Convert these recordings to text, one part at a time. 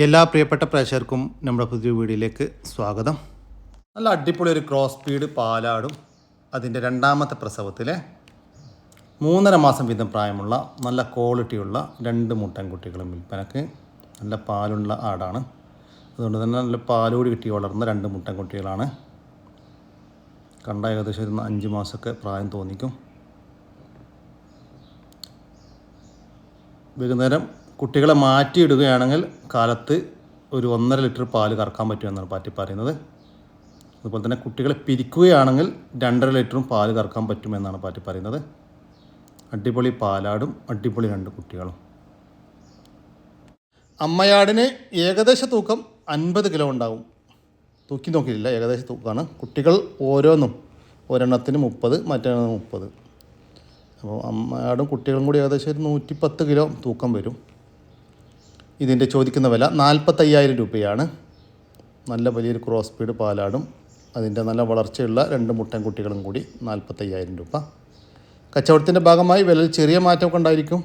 എല്ലാ പ്രിയപ്പെട്ട പ്രേക്ഷകർക്കും നമ്മുടെ പുതിയ വീഡിയോയിലേക്ക് സ്വാഗതം. നല്ല അടിപൊളി ഒരു ക്രോസ് സ്പീഡ് പാലാടും. അതിന്റെ രണ്ടാമത്തെ പ്രസവത്തിലെ മൂന്നര മാസം വീതം പ്രായമുള്ള നല്ല ക്വാളിറ്റിയുള്ള രണ്ട് മുട്ടൻകുട്ടികളും വിൽപ്പനക്ക് നല്ല പാലുള്ള ആടാണ്. അതുകൊണ്ട് തന്നെ നല്ല പാലോട് കിട്ടി വളർന്ന രണ്ട് മുട്ടൻകുട്ടികളാണ് കണ്ട ഏകദേശം ഒരു അഞ്ച് മാസമൊക്കെ പ്രായം തോന്നിക്കും. വൈകുന്നേരം കുട്ടികളെ മാറ്റിയിടുകയാണെങ്കിൽ കാലത്ത് ഒരു ഒന്നര ലിറ്റർ പാൽ കറക്കാൻ പറ്റുമെന്നാണ് പാറ്റി പറയുന്നത്. അതുപോലെ തന്നെ കുട്ടികളെ പിരിക്കുകയാണെങ്കിൽ രണ്ടര ലിറ്ററും പാൽ കറക്കാൻ പറ്റുമെന്നാണ് പാറ്റി പറയുന്നത്. അടിപൊളി പാലാടും അടിപൊളി രണ്ട് കുട്ടികളും. അമ്മയാടിന് ഏകദേശ തൂക്കം അൻപത് കിലോ ഉണ്ടാകും തൂക്കി നോക്കിയില്ല ഏകദേശ തൂക്കമാണ് കുട്ടികൾ ഓരോന്നും ഒരെണ്ണത്തിന് മുപ്പത് മറ്റെണ്ണത്തിന് മുപ്പത്. അപ്പോൾ അമ്മയാടും കുട്ടികളും കൂടി ഏകദേശം ഒരു നൂറ്റിപ്പത്ത് കിലോ തൂക്കം വരും. ഇതിന്റെ ചോദിക്കുന്ന വില നാൽപ്പത്തയ്യായിരം രൂപയാണ്. നല്ല വലിയൊരു ക്രോസ് സ്പീഡ് പാലാടും. അതിന്റെ നല്ല വളർച്ചയുള്ള രണ്ട് മുട്ടൻ കുട്ടികളും കൂടി നാൽപ്പത്തയ്യായിരം രൂപ. കച്ചവടത്തിന്റെ ഭാഗമായി വിലയിൽ ചെറിയ മാറ്റമൊക്കെ ഉണ്ടായിരിക്കും.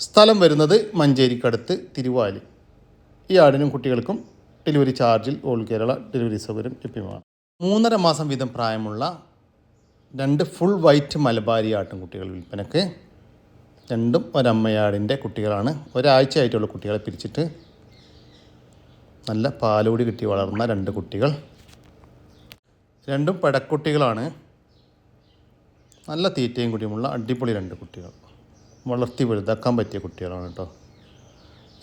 സ്ഥലം വരുന്നത് മഞ്ചേരിക്കടുത്ത് തിരുവാലി. ഈ ആടിനും കുട്ടികൾക്കും ഡെലിവറി ചാർജിൽ ഓൾ കേരള ഡെലിവറി സൗകര്യം ലഭ്യമാണ്. മൂന്നര മാസം വീതം പ്രായമുള്ള രണ്ട് ഫുൾ വൈറ്റ് മലബാരി ആട്ടിൻകുട്ടികൾ വിൽപ്പനക്ക് രണ്ടും ഒരമ്മയാടിന്റെ കുട്ടികളാണ്. ഒരാഴ്ചയായിട്ടുള്ള കുട്ടികളെ പിരിച്ചിട്ട്. നല്ല പാലോടി കിട്ടി വളർന്ന രണ്ട് കുട്ടികൾ. രണ്ടും പടക്കുട്ടികളാണ്. നല്ല തീറ്റയും കുടിയുമുള്ള അടിപൊളി രണ്ട് കുട്ടികൾ. വളർത്തി വലുതാക്കാൻ പറ്റിയ കുട്ടികളാണ് കേട്ടോ.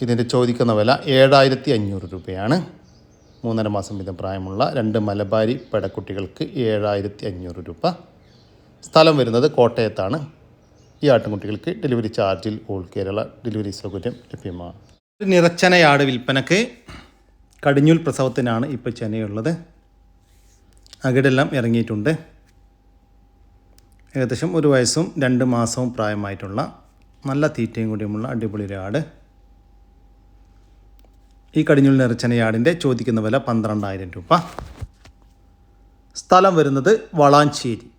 ഇതിന്റെ ചോദിക്കുന്ന വില ഏഴായിരത്തി അഞ്ഞൂറ് രൂപയാണ്. മൂന്നര മാസം വീതം പ്രായമുള്ള രണ്ട് മലബാരി പെടക്കുട്ടികൾക്ക് ഏഴായിരത്തി അഞ്ഞൂറ് രൂപ. സ്ഥലം വരുന്നത് കോട്ടയത്താണ്. ഈ ആട്ടിൻകുട്ടികൾക്ക് ഡെലിവറി ചാർജിൽ ഓൾ കേരള ഡെലിവറി സൗകര്യം ലഭ്യമാണ് നിറച്ചനയാട് വിൽപ്പനക്ക് കടിഞ്ഞൂൽ പ്രസവത്തിനാണ് ഇപ്പോൾ ചെനയുള്ളത്. അകിടെല്ലാം ഇറങ്ങിയിട്ടുണ്ട്. ഏകദേശം ഒരു വയസ്സും രണ്ട് മാസവും പ്രായമായിട്ടുള്ള നല്ല തീറ്റയും കൂടിയുമുള്ള അടിപൊളി ഒരു ആട് ഈ കടിഞ്ഞൂൽ നിറച്ചനയാടിന്റെ ചോദിക്കുന്ന വില പന്ത്രണ്ടായിരം രൂപ. സ്ഥലം വരുന്നത് വളാഞ്ചേരി.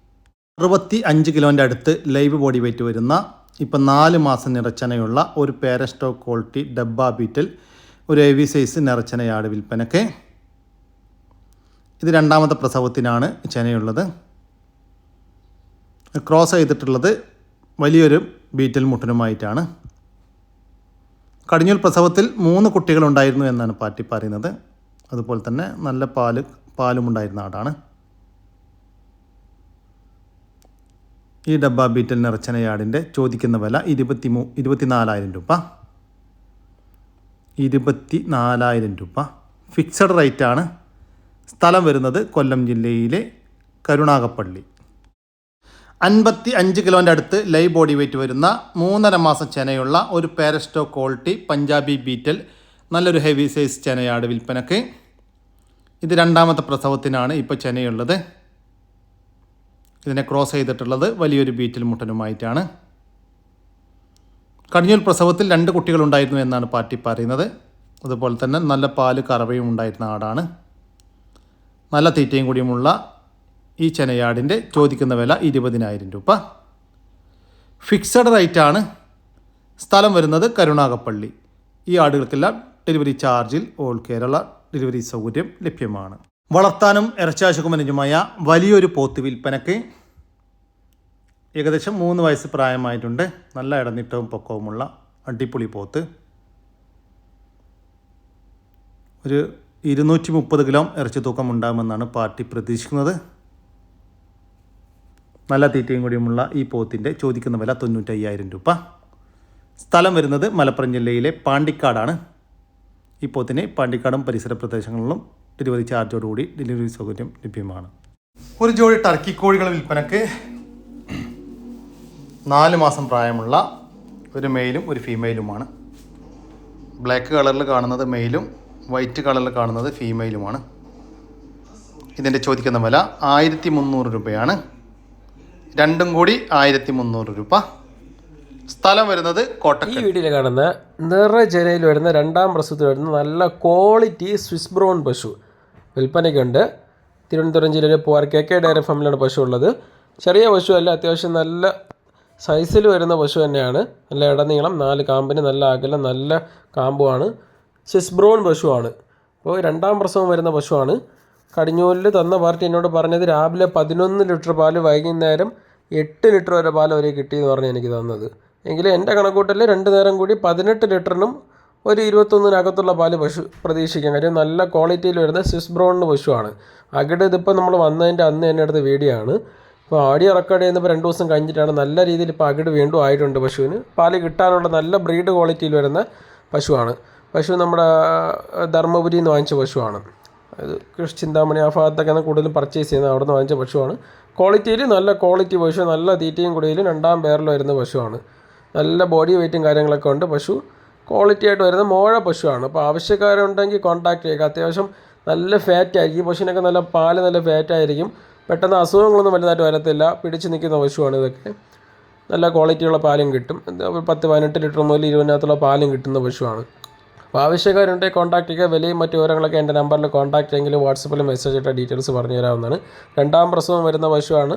അറുപത്തി അഞ്ച് കിലോന്റെ അടുത്ത് ലൈവ് ബോഡി വെയിറ്റ് വരുന്ന ഇപ്പം നാല് മാസം നിറച്ചനയുള്ള ഒരു പേരസ്റ്റോ ക്വാളിറ്റി ഡബ്ബ ബീറ്റിൽ ഒരു എ വി സൈസ് നിറച്ചനയാട് വിൽപ്പനക്ക്. ഇത് രണ്ടാമത്തെ പ്രസവത്തിനാണ് ചെനയുള്ളത്. ക്രോസ് ചെയ്തിട്ടുള്ളത് വലിയൊരു ബീറ്റൽ മുട്ടനുമായിട്ടാണ്. കടിഞ്ഞൂൽ പ്രസവത്തിൽ മൂന്ന് കുട്ടികളുണ്ടായിരുന്നു എന്നാണ് പാറ്റി പറയുന്നത്. അതുപോലെ തന്നെ നല്ല പാൽ പാലും ഉണ്ടായിരുന്ന ആടാണ്. ഈ ഡബ്ബ ബീറ്റൽ നിറച്ചന യാർഡിന്റെ ചോദിക്കുന്ന വില ഇരുപത്തി മൂ ഇരുപത്തിനാലായിരം രൂപ. ഇരുപത്തി നാലായിരം രൂപ. ഫിക്സഡ് റേറ്റാണ്. സ്ഥലം വരുന്നത് കൊല്ലം ജില്ലയിലെ കരുണാകപ്പള്ളി. അൻപത്തി അഞ്ച് കിലോന്റെ അടുത്ത് ലൈ ബോഡി വെയിറ്റ് വരുന്ന മൂന്നര മാസം ചെനയുള്ള ഒരു പാരസ്റ്റോ ക്വാളിറ്റി പഞ്ചാബി ബീറ്റൽ നല്ലൊരു ഹെവി സൈസ് ചെനയാട് വിൽപ്പനക്ക്. ഇത് രണ്ടാമത്തെ പ്രസവത്തിനാണ് ഇപ്പോൾ ചെനയുള്ളത്. ഇതിനെ ക്രോസ് ചെയ്തിട്ടുള്ളത് വലിയൊരു ബീറ്റിൽ മുട്ടനുമായിട്ടാണ്. കടിഞ്ഞൂൽ പ്രസവത്തിൽ രണ്ട് കുട്ടികളുണ്ടായിരുന്നു എന്നാണ് പാർട്ടി പറയുന്നത്. അതുപോലെ തന്നെ നല്ല പാൽ കറവയും ഉണ്ടായിരുന്ന ആടാണ്. നല്ല തീറ്റയും കൂടിയുമുള്ള ഈ ചെനയാടിന്റെ ചോദിക്കുന്ന വില ഇരുപതിനായിരം രൂപ. ഫിക്സഡ് റേറ്റാണ് സ്ഥലം വരുന്നത് കരുണാകപ്പള്ളി ഈ ആടുകൾക്കെല്ലാം ഡെലിവറി ചാർജിൽ ഓൾ കേരള ഡെലിവറി സൗകര്യം ലഭ്യമാണ്. വളർത്താനും ഇറച്ചാശുക്കുമനുജമായ വലിയൊരു പോത്ത് വിൽപ്പനക്ക് ഏകദേശം മൂന്ന് വയസ്സ് പ്രായമായിട്ടുണ്ട്. നല്ല ഇടനിട്ടവും പൊക്കവുമുള്ള അടിപൊളി പോത്ത്. ഒരു ഇരുന്നൂറ്റി മുപ്പത് കിലോ ഇറച്ചി തൂക്കം ഉണ്ടാകുമെന്നാണ് പാർട്ടി പ്രതീക്ഷിക്കുന്നത്. നല്ല തീറ്റയും കൂടിയുമുള്ള ഈ പോത്തിന്റെ ചോദിക്കുന്ന വില തൊണ്ണൂറ്റയ്യായിരം രൂപ. സ്ഥലം വരുന്നത് മലപ്പുറം ജില്ലയിലെ പാണ്ടിക്കാടാണ്. ഈ പോത്തിനെ പാണ്ടിക്കാടും പരിസര പ്രദേശങ്ങളിലും ഡെലിവറി ചാർജോടുകൂടി ഡെലിവറി സൗകര്യം ലഭ്യമാണ്. ഒരു ജോഡി ടർക്കി കോഴികൾ വിൽപ്പനക്ക് നാല് മാസം പ്രായമുള്ള ഒരു മെയിലും ഒരു ഫീമെയിലുമാണ് ബ്ലാക്ക് കളറിൽ കാണുന്നത് മെയിലും വൈറ്റ് കളറിൽ കാണുന്നത് ഫീമെയിലുമാണ് ഇതിന്റെ ചോദിക്കുന്ന വില ആയിരത്തി മുന്നൂറ് രൂപയാണ്. രണ്ടും കൂടി ആയിരത്തി മുന്നൂറ് രൂപ. സ്ഥലം വരുന്നത് ഈ വീട്ടിൽ കാണുന്ന നിറജനയിൽ വരുന്ന രണ്ടാം പ്രസവത്തിൽ വരുന്ന നല്ല ക്വാളിറ്റി സ്വിസ് ബ്രൗൺ പശു. വിൽപ്പനയ്ക്കുണ്ട് തിരുവനന്തപുരം ജില്ലയിലെ പോവാർ കെ കെ ഡയറി ഫാമിലാണ് പശു ഉള്ളത്. ചെറിയ പശുവല്ല അത്യാവശ്യം നല്ല സൈസിൽ വരുന്ന പശു തന്നെയാണ്. നല്ല ഇടനീളം നാല് കാമ്പിന് നല്ല അകലം നല്ല കാമ്പുമാണ് സ്വിസ് ബ്രൗൺ പശുവാണ്. അപ്പോൾ രണ്ടാം പ്രസവം വരുന്ന പശുവാണ്. കടിഞ്ഞൂലിൽ തന്ന പാർട്ടി എന്നോട് പറഞ്ഞത് രാവിലെ പതിനൊന്ന് ലിറ്റർ പാൽ വൈകുന്നേരം എട്ട് ലിറ്റർ വരെ പാൽ അവരെ കിട്ടിയെന്ന് പറഞ്ഞ് എനിക്ക് തന്നത്. എങ്കിലും എന്റെ കണക്കൂട്ടൽ രണ്ട് നേരം കൂടി പതിനെട്ട് ലിറ്ററിനും ഒരു ഇരുപത്തൊന്നിനകത്തുള്ള പാൽ പശു പ്രതീക്ഷിക്കാം. കാര്യം നല്ല ക്വാളിറ്റിയിൽ വരുന്ന സ്വിസ് ബ്രോണിന്റെ പശുവാണ്. അകിട് ഇതിപ്പോൾ നമ്മൾ വന്നതിന്റെ അന്ന് തന്നെ എടുത്ത വീഡിയോ ഇപ്പോൾ ആടി റെക്കോർഡ് ചെയ്യുന്നപ്പോൾ രണ്ട് ദിവസം കഴിഞ്ഞിട്ടാണ് നല്ല രീതിയിൽ ഇപ്പോൾ അകിട് വീണ്ടും ആയിട്ടുണ്ട് പശുവിന്. പാൽ കിട്ടാനുള്ള നല്ല ബ്രീഡ് ക്വാളിറ്റിയിൽ വരുന്ന പശുവാണ്. പശു നമ്മുടെ ധർമ്മപുരി ധർമ്മപുരിയിൽ നിന്ന് വാങ്ങിച്ച പശുവാണ്. അത് കൃഷി ചിന്താമണി ആ ഭാഗത്തൊക്കെയാണ് കൂടുതലും പർച്ചേസ് ചെയ്യുന്നത്. അവിടെ നിന്ന് വാങ്ങിച്ച പശുവാണ്. ക്വാളിറ്റിയിൽ നല്ല ക്വാളിറ്റി പശു നല്ല തീറ്റയും കുടിയിലും രണ്ടാം പേരിൽ വരുന്ന പശുവാണ്. നല്ല ബോഡി വെയിറ്റും കാര്യങ്ങളൊക്കെ ഉണ്ട്. പശു ക്വാളിറ്റി ആയിട്ട് വരുന്ന മോഴ പശുവാണ്. അപ്പോൾ ആവശ്യക്കാരുണ്ടെങ്കിൽ കോൺടാക്ട് ചെയ്യുക. അത്യാവശ്യം നല്ല ഫാറ്റ് ആയിരിക്കും. പശുവിനൊക്കെ നല്ല പാൽ നല്ല ഫാറ്റ് ആയിരിക്കും. പെട്ടെന്ന് അസുഖങ്ങളൊന്നും വലുതായിട്ട് വരത്തില്ല. പിടിച്ച് നിൽക്കുന്ന പശുവാണ് ഇതൊക്കെ. നല്ല ക്വാളിറ്റിയുള്ള പാലും കിട്ടും. എന്താ പത്ത് പതിനെട്ട് ലിറ്റർ മുതൽ ഇരുപതിനകത്തുള്ള പാലും കിട്ടുന്ന പശുവാണ്. അപ്പോൾ ആവശ്യക്കാരുണ്ടെങ്കിൽ കോൺടാക്ട് ചെയ്യുക. വിലയും മറ്റു വിവരങ്ങളൊക്കെ എന്റെ നമ്പറിൽ കോൺടാക്ട് ചെയ്യെങ്കിലും വാട്സപ്പിൽ മെസ്സേജ് ഇട്ട ഡീറ്റെയിൽസ് പറഞ്ഞു തരാവുന്നതാണ്. രണ്ടാം പ്രസവം വരുന്ന പശുവാണ്.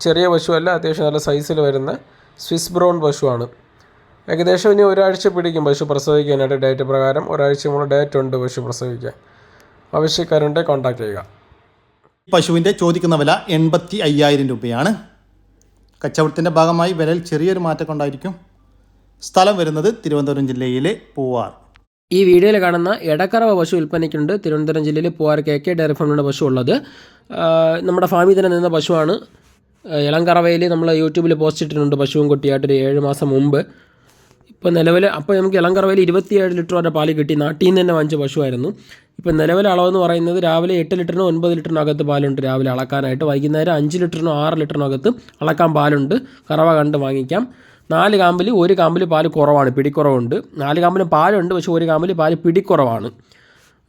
ചെറിയ പശുവല്ല അത്യാവശ്യം നല്ല സൈസിൽ വരുന്ന സ്വിസ് ബ്രൗൺ പശുവാണ്. ഏകദേശം ഇനി ഒരാഴ്ച പിടിക്കും പശു പ്രസവിക്കാനായിട്ട് ഡേറ്റ് പ്രകാരം. ഒരാഴ്ച മുമ്പ് ഡേറ്റ് ഉണ്ട് പശു പ്രസവിക്കാൻ. ആവശ്യക്കാരുണ്ടെങ്കിൽ കോൺടാക്ട് ചെയ്യുക. പശുവിന്റെ ചോദിക്കുന്ന വില എൺപത്തി അയ്യായിരം രൂപയാണ്. കച്ചവടത്തിന്റെ ഭാഗമായി വിലയിൽ ചെറിയൊരു മാറ്റം ഉണ്ടായിരിക്കും സ്ഥലം വരുന്നത് തിരുവനന്തപുരം ജില്ലയിലെ പൂവാർ. ഈ വീഡിയോയിൽ കാണുന്ന എടക്കറവ പശു വിൽപ്പനയ്ക്കുണ്ട്. തിരുവനന്തപുരം ജില്ലയിൽ പൂവാർ കെ കെ ഡയറി ഫാമിലുള്ള പശു ഉള്ളത്. നമ്മുടെ ഫാമിൽ തന്നെ നിന്ന പശുവാണ്. ഇളംകറവയിൽ നമ്മൾ യൂട്യൂബിൽ പോസ്റ്റ് ഇട്ടിട്ടുണ്ട് പശുവും കുട്ടിയായിട്ട് ഒരു ഏഴ് മാസം മുമ്പ്. ഇപ്പോൾ നിലവിൽ അപ്പോൾ നമുക്ക് ഇളംകറവയിൽ ഇരുപത്തിയേഴ് ലിറ്റർ വരെ പാൽ കിട്ടി. നാട്ടിൽ നിന്ന് തന്നെ വാങ്ങിച്ച പശുവായിരുന്നു. ഇപ്പോൾ നിലവിലെ അളവെന്ന് പറയുന്നത് രാവിലെ എട്ട് ലിറ്ററിനും ഒൻപത് ലിറ്ററിനകത്ത് പാലുണ്ട് രാവിലെ അളക്കാനായിട്ട്. വൈകുന്നേരം അഞ്ച് ലിറ്ററിനും ആറ് ലിറ്ററിനകത്ത് അളക്കാൻ പാലുണ്ട്. കറവ കണ്ട് വാങ്ങിക്കാം. നാല് കാമ്പിൽ ഒരു കാമ്പിൽ പാൽ കുറവാണ് പിടിക്കുറവുണ്ട്. നാല് കാമ്പിലും പാലുണ്ട് പക്ഷേ ഒരു കാമ്പിൽ പാൽ പിടിക്കുറവാണ്.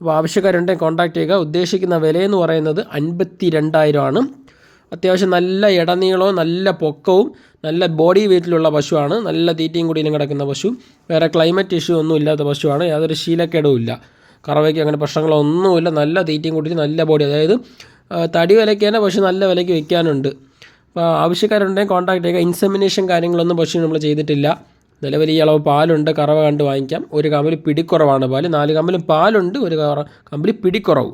അപ്പോൾ ആവശ്യക്കാരുണ്ടെങ്കിൽ കോൺടാക്ട് ചെയ്യുക. ഉദ്ദേശിക്കുന്ന വിലയെന്ന് പറയുന്നത് അൻപത്തി രണ്ടായിരമാണ് അത്യാവശ്യം നല്ല ഇടനീളവും നല്ല പൊക്കവും നല്ല ബോഡി വെയിറ്റിലുള്ള പശുവാണ്. നല്ല തീറ്റയും കുടിയിലും കിടക്കുന്ന പശു. വേറെ ക്ലൈമറ്റ് ഇഷ്യൂ ഒന്നും ഇല്ലാത്ത പശുവാണ്. യാതൊരു ശീലക്കേടും ഇല്ല. കറവയ്ക്ക് അങ്ങനെ പ്രശ്നങ്ങളൊന്നുമില്ല. നല്ല തീറ്റയും കൂടി നല്ല ബോഡി അതായത് തടി വിലയ്ക്ക് തന്നെ പശു നല്ല വിലയ്ക്ക് വിൽക്കാനുണ്ട്. അപ്പോൾ ആവശ്യക്കാരുണ്ടെങ്കിൽ കോൺടാക്ട് ചെയ്യുക. ഇൻസെമിനേഷൻ കാര്യങ്ങളൊന്നും പശു നമ്മൾ ചെയ്തിട്ടില്ല. നിലവിൽ ഈ അളവ് പാലുണ്ട്. കറവ കണ്ട് വാങ്ങിക്കാം. ഒരു കമ്പിൽ പിടിക്കുറവാണ് പാൽ. നാല് കമ്പിലും പാലുണ്ട്. ഒരു കമ്പിൽ പിടിക്കുറവ്.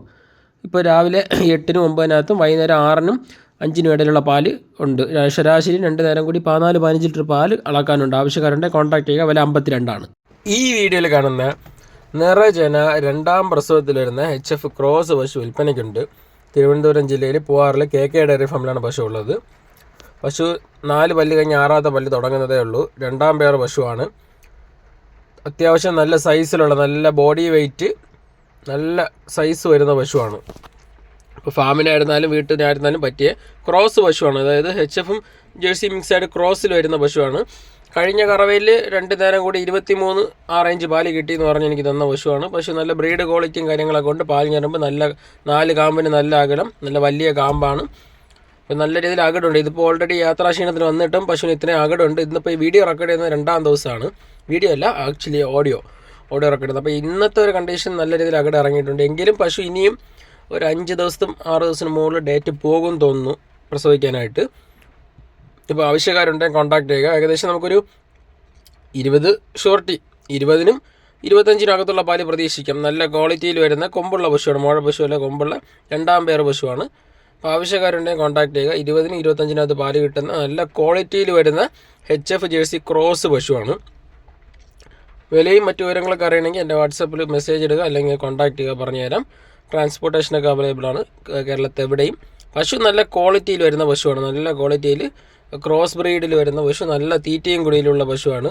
ഇപ്പോൾ രാവിലെ എട്ടിനും ഒമ്പതിനകത്തും വൈകുന്നേരം ആറിനും അഞ്ചിനും ഇടയിലുള്ള പാൽ ഉണ്ട്. ശരാശരി രണ്ട് നേരം കൂടി പതിനാല് പതിനഞ്ച് ലിറ്റർ പാൽ അളക്കാനുണ്ട്. ആവശ്യക്കാരുണ്ട് കോൺടാക്ട് ചെയ്യുക. വില അമ്പത്തിരണ്ടാണ്. ഈ വീഡിയോയിൽ കാണുന്ന നിറജന രണ്ടാം പ്രസവത്തിൽ വരുന്ന എച്ച് എഫ് ക്രോസ് പശു വിൽപ്പനയ്ക്കുണ്ട്. തിരുവനന്തപുരം ജില്ലയിൽ പൂവാറിൽ കെ കെ ഡയറി ഫാമിലാണ് പശു ഉള്ളത്. പശു നാല് പല്ല് കഴിഞ്ഞ് ആറാമത്തെ പല്ല് തുടങ്ങുന്നതേ ഉള്ളൂ. രണ്ടാം പേർ പശുവാണ്. അത്യാവശ്യം നല്ല സൈസിലുള്ള നല്ല ബോഡി വെയിറ്റ് നല്ല സൈസ് വരുന്ന പശുവാണ്. ഇപ്പോൾ ഫാമിനായിരുന്നാലും വീട്ടിനായിരുന്നാലും പറ്റിയ ക്രോസ് പശുവാണ്. അതായത് എച്ച് എഫും ജേഴ്സി മിക്സായിട്ട് ക്രോസിൽ വരുന്ന പശുവാണ്. കഴിഞ്ഞ കറവയിൽ രണ്ട് നേരം കൂടി ഇരുപത്തി മൂന്ന് ആ റേഞ്ച് പാൽ കിട്ടി എന്ന് പറഞ്ഞ് എനിക്ക് തന്ന പശുവാണ്. പശു നല്ല ബ്രീഡ് ക്വാളിറ്റിയും കാര്യങ്ങളൊക്കെ കൊണ്ട് പാൽ ഞരമ്പ് നല്ല നാല് കാമ്പിന് നല്ല അകലം നല്ല വലിയ കാമ്പാണ്. ഇപ്പം നല്ല രീതിയിൽ അകടുണ്ട്. ഇതിപ്പോൾ ഓൾറെഡി യാത്രാക്ഷീണത്തിന് വന്നിട്ടും പശുവിന് ഇത്രയും അകടുണ്ട്. ഇന്നിപ്പോൾ ഈ വീഡിയോ റെക്കോർഡ് ചെയ്യുന്ന രണ്ടാം ദിവസമാണ്. വീഡിയോ അല്ല ആക്ച്വലി ഓഡിയോ ഓഡിയോ റെക്കോർഡ് ചെയ്യുന്നത്. അപ്പോൾ ഇന്നത്തെ ഒരു കണ്ടീഷൻ നല്ല രീതിയിൽ അകട് ഇറങ്ങിയിട്ടുണ്ട്. എങ്കിലും പശു ഇനിയും ഒരു അഞ്ച് ദിവസത്തും ആറ് ദിവസത്തിന് മുകളിൽ ഡേറ്റ് പോകും തോന്നുന്നു പ്രസവിക്കാനായിട്ട്. ഇപ്പോൾ ആവശ്യക്കാരുണ്ടെങ്കിൽ കോൺടാക്ട് ചെയ്യുക. ഏകദേശം നമുക്കൊരു ഇരുപത് ഷോർട്ടി ഇരുപതിനും ഇരുപത്തഞ്ചിനകത്തുള്ള പാൽ പ്രതീക്ഷിക്കാം. നല്ല ക്വാളിറ്റിയിൽ വരുന്ന കൊമ്പുള്ള പശുവാണ്. മോഴ പശുവല്ല കൊമ്പുള്ള രണ്ടാം പേർ പശുവാണ്. അപ്പോൾ ആവശ്യക്കാരുണ്ടെങ്കിൽ കോൺടാക്ട് ചെയ്യുക. ഇരുപതിനും ഇരുപത്തഞ്ചിനകത്ത് പാൽ കിട്ടുന്ന നല്ല ക്വാളിറ്റിയിൽ വരുന്ന എച്ച് എഫ് ജേഴ്സി ക്രോസ് പശുവാണ്. വിലയും മറ്റു വിവരങ്ങളൊക്കെ അറിയണമെങ്കിൽ എന്റെ വാട്സപ്പിൽ മെസ്സേജ് ഇടുക അല്ലെങ്കിൽ കോൺടാക്ട് ചെയ്യുക പറഞ്ഞുതരാം. ട്രാൻസ്പോർട്ടേഷനൊക്കെ അവൈലബിൾ ആണ്. കേരളത്തിൽ എവിടെയും. പശു നല്ല ക്വാളിറ്റിയിൽ വരുന്ന പശുവാണ്. നല്ല ക്വാളിറ്റിയിൽ ക്രോസ് ബ്രീഡിൽ വരുന്ന പശു നല്ല തീറ്റയും കുടിയിലുള്ള പശുവാണ്.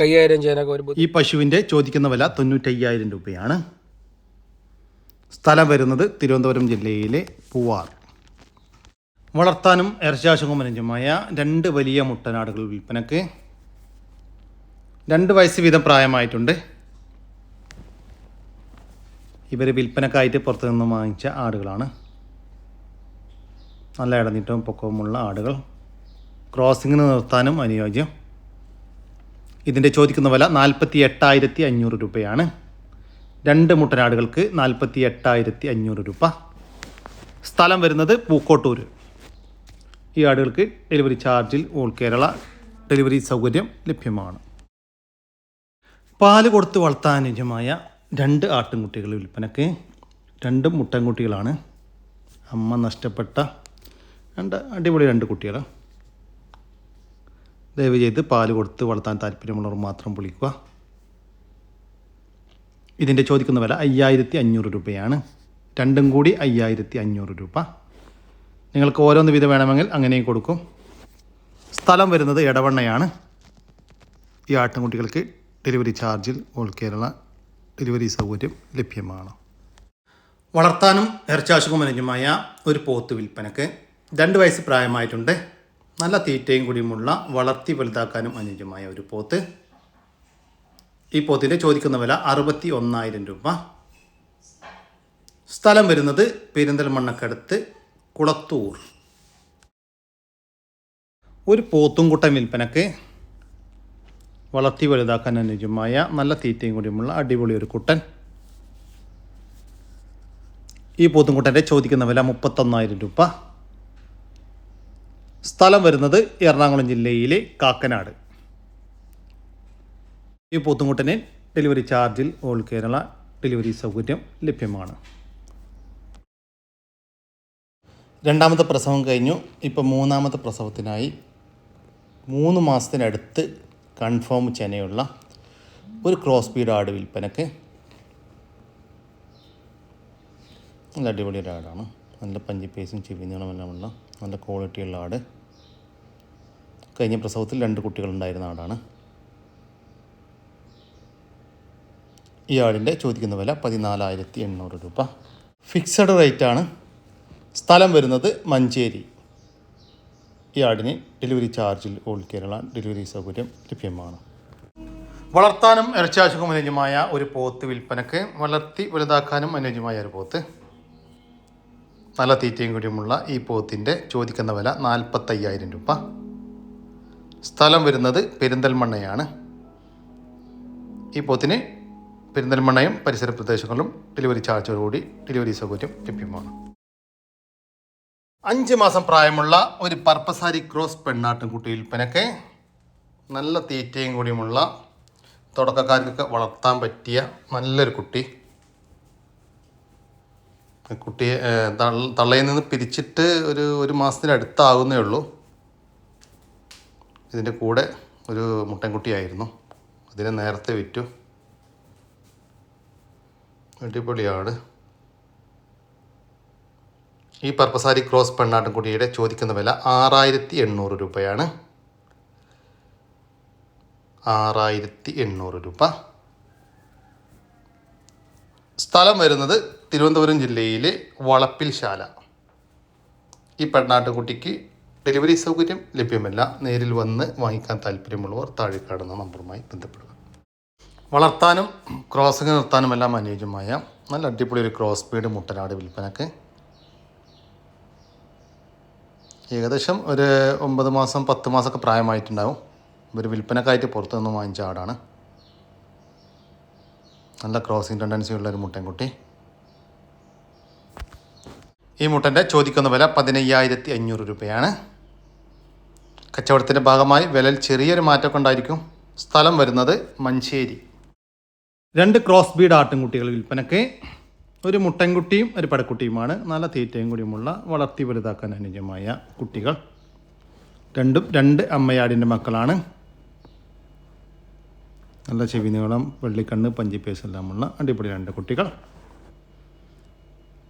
കൈകാര്യം ചെയ്യാനൊക്കെ ഒരു ഈ പശുവിന്റെ ചോദിക്കുന്ന വില തൊണ്ണൂറ്റയ്യായിരം രൂപയാണ്. സ്ഥലം വരുന്നത് തിരുവനന്തപുരം ജില്ലയിലെ പൂവാർ. വളർത്താനും ഇറച്ചാശുകുമനഞ്ചുമായ രണ്ട് വലിയ മുട്ടനാടുകൾ വിൽപ്പനക്ക് രണ്ട് വയസ്സ് വീതം പ്രായമായിട്ടുണ്ട്. ഇവർ വിൽപ്പനക്കായിട്ട് പുറത്തു നിന്ന് വാങ്ങിച്ച ആടുകളാണ്. നല്ല ഇടനീട്ടവും പൊക്കവുമുള്ള ആടുകൾ. ക്രോസിങ്ങിന് നിർത്താനും അനുയോജ്യം. ഇതിന്റെ ചോദിക്കുന്ന വില നാൽപ്പത്തി എട്ടായിരത്തി അഞ്ഞൂറ് രൂപയാണ്. രണ്ട് മുട്ടനാടുകൾക്ക് നാൽപ്പത്തി എട്ടായിരത്തി അഞ്ഞൂറ് രൂപ. സ്ഥലം വരുന്നത് പൂക്കോട്ടൂർ ഈ ആടുകൾക്ക് ഡെലിവറി ചാർജിൽ ഓൾ കേരള ഡെലിവറി സൗകര്യം ലഭ്യമാണ്. പാൽ കൊടുത്ത് വളർത്താൻ അനുയോജ്യമായ രണ്ട് ആട്ടിൻകുട്ടികൾ വിൽപ്പനക്ക് രണ്ടും മുട്ടൻകുട്ടികളാണ്. അമ്മ നഷ്ടപ്പെട്ട രണ്ട് അടിപൊളി രണ്ട് കുട്ടികൾ ദയവ് ചെയ്ത് പാൽ കൊടുത്ത് വളർത്താൻ താല്പര്യമുള്ളവർ മാത്രം വിളിക്കുക. ഇതിന്റെ ചോദിക്കുന്ന വില അയ്യായിരത്തി അഞ്ഞൂറ് രൂപയാണ്. രണ്ടും കൂടി അയ്യായിരത്തി അഞ്ഞൂറ് രൂപ. നിങ്ങൾക്ക് ഓരോന്ന് വിധം വേണമെങ്കിൽ അങ്ങനെയും കൊടുക്കും. സ്ഥലം വരുന്നത് ഇടവണ്ണയാണ് ഈ ആട്ടിൻകുട്ടികൾക്ക് ഡെലിവറി ചാർജിൽ ഓൾ കേരള ഡെലിവറി സൗകര്യം ലഭ്യമാണ്. വളർത്താനും ഇറച്ചാശുക്കും അനുജമായ ഒരു പോത്ത് വിൽപ്പനക്ക് രണ്ട് വയസ്സ് പ്രായമായിട്ടുണ്ട്. നല്ല തീറ്റയും കൂടിയുമുള്ള വളർത്തി വലുതാക്കാനും അനുയോജ്യമായ ഒരു പോത്ത്. ഈ പോത്തിന്റെ ചോദിക്കുന്ന വില അറുപത്തി ഒന്നായിരം രൂപ. സ്ഥലം വരുന്നത് പെരിന്തൽമണ്ണക്കടുത്ത് കുളത്തൂർ. ഒരു പോത്തും കൂട്ടം വിൽപ്പനക്ക് വളർത്തി വലുതാക്കാൻ അനുയോജ്യമായ നല്ല തീറ്റയും കൂടിയുമുള്ള അടിപൊളി ഒരു കുട്ടൻ. ഈ പോത്തുംകുട്ടന്റെ ചോദിക്കുന്ന വില മുപ്പത്തൊന്നായിരം രൂപ. സ്ഥലം വരുന്നത് എറണാകുളം ജില്ലയിലെ കാക്കനാട്. ഈ പോത്തുംകുട്ടന് ഡെലിവറി ചാർജിൽ ഓൾ കേരള ഡെലിവറി സൗകര്യം ലഭ്യമാണ്. രണ്ടാമത്തെ പ്രസവം കഴിഞ്ഞു. ഇപ്പം മൂന്നാമത്തെ പ്രസവത്തിനായി മൂന്ന് മാസത്തിനടുത്ത് കൺഫേം ചെനയുള്ള ഒരു ക്രോസ് ബീഡ് ആട് വിൽപ്പനക്ക് നല്ല അടിപൊളി ഒരു ആടാണ്. നല്ല പഞ്ചിപ്പേസും ചെവിനീളമെല്ലാമുള്ള നല്ല ക്വാളിറ്റിയുള്ള ആട്. കഴിഞ്ഞ പ്രസവത്തിൽ രണ്ട് കുട്ടികളുണ്ടായിരുന്ന ആടാണ്. ഈ ആടിന്റെ ചോദിക്കുന്ന വില പതിനാലായിരത്തി എണ്ണൂറ് രൂപ. ഫിക്സഡ് റേറ്റാണ് സ്ഥലം വരുന്നത് മഞ്ചേരി. ഈ ആടിന് ഡെലിവറി ചാർജിൽ ഓൾ കേരള ഡെലിവറി സൗകര്യം ലഭ്യമാണ്. വളർത്താനും ഇറച്ചാശുക്കും അനുയോജ്യമായ ഒരു പോത്ത് വിൽപ്പനക്ക് വളർത്തി വലുതാക്കാനും അനുയോജ്യമായ ഒരു പോത്ത്. നല്ല തീറ്റയും കൂടിയുമുള്ള ഈ പോത്തിന്റെ ചോദിക്കുന്ന വില നാൽപ്പത്തയ്യായിരം രൂപ. സ്ഥലം വരുന്നത് പെരിന്തൽമണ്ണയാണ്. ഈ പോത്തിന് പെരിന്തൽമണ്ണയും പരിസര പ്രദേശങ്ങളിലും ഡെലിവറി ചാർജോടുകൂടി ഡെലിവറി സൗകര്യം ലഭ്യമാണ്. അഞ്ച് മാസം പ്രായമുള്ള ഒരു പർപ്പസാരി ക്രോസ് പെണ്ണാട്ടും കുട്ടി വിൽപ്പനക്ക് നല്ല തീറ്റയും കൂടിയുമുള്ള തുടക്കക്കാർക്കൊക്കെ വളർത്താൻ പറ്റിയ നല്ലൊരു കുട്ടി. കുട്ടിയെ തള്ളയിൽ നിന്ന് പിരിച്ചിട്ട് ഒരു ഒരു മാസത്തിനടുത്താകുന്നേ ഉള്ളൂ. ഇതിന്റെ കൂടെ ഒരു മുട്ടൻകുട്ടിയായിരുന്നു. അതിനെ നേരത്തെ വിറ്റു. അടിപൊളിയാണ് ഈ പർപ്പസാരി ക്രോസ് പെണ്ണാട്ടുംകുട്ടിയുടെ ചോദിക്കുന്ന വില ആറായിരത്തി എണ്ണൂറ് രൂപയാണ്. ആറായിരത്തി എണ്ണൂറ് രൂപ. സ്ഥലം വരുന്നത് തിരുവനന്തപുരം ജില്ലയിലെ വളപ്പിൽശാല ഈ പെണ്ണാട്ടുകുട്ടിക്ക് ഡെലിവറി സൗകര്യം ലഭ്യമല്ല. നേരിൽ വന്ന് വാങ്ങിക്കാൻ താല്പര്യമുള്ളവർ താഴെ കാണുന്ന നമ്പറുമായി ബന്ധപ്പെടുക. വളർത്താനും ക്രോസിങ് നിർത്താനും എല്ലാം അനുയോജ്യമായ നല്ല അടിപൊളി ഒരു ക്രോസ് ബീഡ് മുട്ടനാട് വിൽപ്പനക്ക് ഏകദേശം ഒരു ഒമ്പത് മാസം പത്ത് മാസമൊക്കെ പ്രായമായിട്ടുണ്ടാവും. ഒരു വിൽപ്പനക്കായിട്ട് പുറത്തുനിന്ന് വാങ്ങിച്ച ആടാണ്. നല്ല ക്രോസിങ് ടെൻഡൻസി ഉള്ള ഒരു മുട്ടൻകുട്ടി. ഈ മുട്ടന്റെ ചോദിക്കുന്ന വില പതിനയ്യായിരത്തി അഞ്ഞൂറ് രൂപയാണ്. കച്ചവടത്തിന്റെ ഭാഗമായി വിലയിൽ ചെറിയൊരു മാറ്റമൊക്കെ ഉണ്ടായിരിക്കും. സ്ഥലം വരുന്നത് മഞ്ചേരി. രണ്ട് ക്രോസ് ബീഡ് ആട്ടിൻകുട്ടികൾ വിൽപ്പനക്ക്. ഒരു മുട്ടൻകുട്ടിയും ഒരു പടക്കുട്ടിയുമാണ്. നല്ല തീറ്റയും കൂടിയുമുള്ള വളർത്തി വലുതാക്കാൻ അനുയോജ്യമായ കുട്ടികൾ. രണ്ടും രണ്ട് അമ്മയാടിന്റെ മക്കളാണ്. നല്ല ചെവി നീളം വെള്ളിക്കണ്ണ് പഞ്ചിപ്പേസ് എല്ലാമുള്ള അടിപൊളി രണ്ട് കുട്ടികൾ.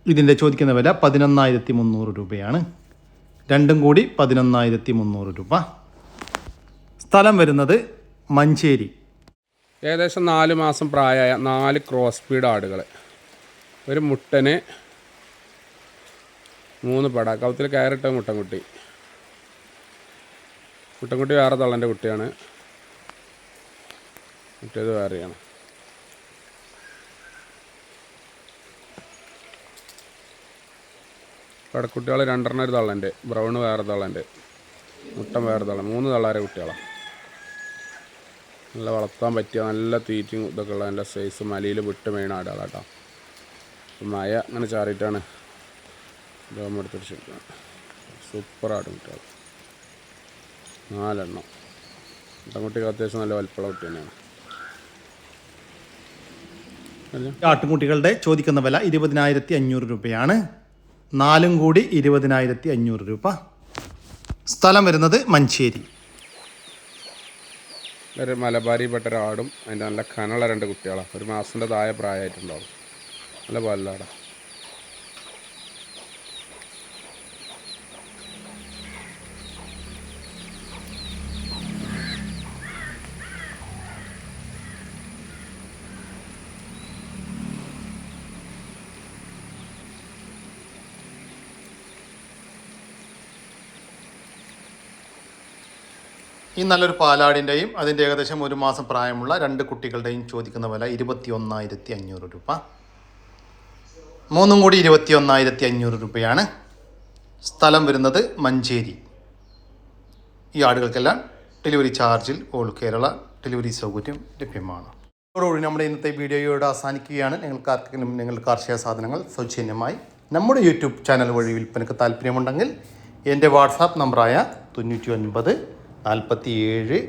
ഇതിന്റെ ചോദിക്കുന്ന വില പതിനൊന്നായിരത്തി മുന്നൂറ് രൂപയാണ്. രണ്ടും കൂടി പതിനൊന്നായിരത്തി മുന്നൂറ് രൂപ. സ്ഥലം വരുന്നത് മഞ്ചേരി. ഏകദേശം നാല് മാസം പ്രായമായ നാല് ക്രോസ് സ്പീഡ് ആടുകൾ ഒരു മുട്ടന് മൂന്ന് പട. കൗത്തിൽ കയറിട്ട മുട്ടൻകുട്ടി. മുട്ടൻകുട്ടി വേറെ തള്ളന്റെ കുട്ടിയാണ്. മറ്റേത് വേറെയാണ്. പടക്കുട്ടികൾ രണ്ടെണ്ണം ഒരു തള്ളന്റെ. ബ്രൗണ് വേറെ തള്ളന്റെ. മുട്ടൻ വേറെ തള്ള. മൂന്ന് തള്ളാരെ കുട്ടികളാണ് നല്ല വളർത്താൻ പറ്റിയ നല്ല തീറ്റും ഇതൊക്കെ ഉള്ള നല്ല സൈസ് മലയിൽ വിട്ട് മെയിൻ ആടുകളാട്ടോ. മഴ അങ്ങനെ ചാറിയിട്ടാണ് എടുത്തിരിച്ചിരിക്കുന്നത് സൂപ്പർ ആട് കുട്ടികൾ നാലെണ്ണം. കുട്ടിക്ക് അത്യാവശ്യം നല്ല വലിപ്പമുള്ള കുട്ടി തന്നെയാണ്. ആട്ടുംകുട്ടികളുടെ ചോദിക്കുന്ന വില ഇരുപതിനായിരത്തി അഞ്ഞൂറ് രൂപയാണ്. നാലും കൂടി ഇരുപതിനായിരത്തി അഞ്ഞൂറ് രൂപ. സ്ഥലം വരുന്നത് മഞ്ചേരി. ഒരു മലബാരിപ്പെട്ട ഒരാടും അതിന്റെ നല്ല കനള രണ്ട് കുട്ടികളാണ്. ഒരു മാസത്തിന്റെ താഴെ പ്രായമായിട്ടുണ്ടാവും. നല്ല പാലാടാ ഈ നല്ലൊരു പാലാടിന്റെയും അതിന്റെ ഏകദേശം ഒരു മാസം പ്രായമുള്ള രണ്ട് കുട്ടികളുടെയും ചോദിക്കുന്ന വില ഇരുപത്തി ഒന്നായിരത്തി അഞ്ഞൂറ് രൂപ. മൂന്നും കൂടി ഇരുപത്തി ഒന്നായിരത്തി അഞ്ഞൂറ് രൂപയാണ് സ്ഥലം വരുന്നത് മഞ്ചേരി. ഈ ആടുകൾക്കെല്ലാം ഡെലിവറി ചാർജിൽ ഓൾ കേരള ഡെലിവറി സൗകര്യം ലഭ്യമാണ്. അതോടുകൂടി നമ്മുടെ ഇന്നത്തെ വീഡിയോയോട് അവസാനിക്കുകയാണ്. നിങ്ങൾക്ക് ആർക്കെങ്കിലും നിങ്ങൾ കാർഷിക സാധനങ്ങൾ സൗജന്യമായി നമ്മുടെ യൂട്യൂബ് ചാനൽ വഴി വിൽപ്പനയ്ക്ക് താല്പര്യമുണ്ടെങ്കിൽ എന്റെ വാട്സാപ്പ് നമ്പറായ തൊണ്ണൂറ്റി ഒൻപത് നാൽപ്പത്തി ഏഴ്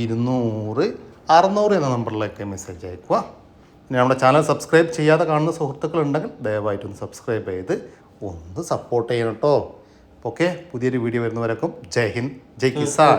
ഇരുന്നൂറ് അറുന്നൂറ് എന്ന നമ്പറിലേക്ക് മെസ്സേജ് അയക്കുക നമ്മുടെ ചാനൽ സബ്സ്ക്രൈബ് ചെയ്യാതെ കാണുന്ന സുഹൃത്തുക്കളുണ്ടെങ്കിൽ ദയവായിട്ടൊന്ന് സബ്സ്ക്രൈബ് ചെയ്ത് ഒന്ന് സപ്പോർട്ട് ചെയ്യണം കേട്ടോ. ഓക്കെ പുതിയൊരു വീഡിയോ വരുന്നവരൊക്കെ ജയ് ഹിന്ദ് ജയ് കിസാൻ.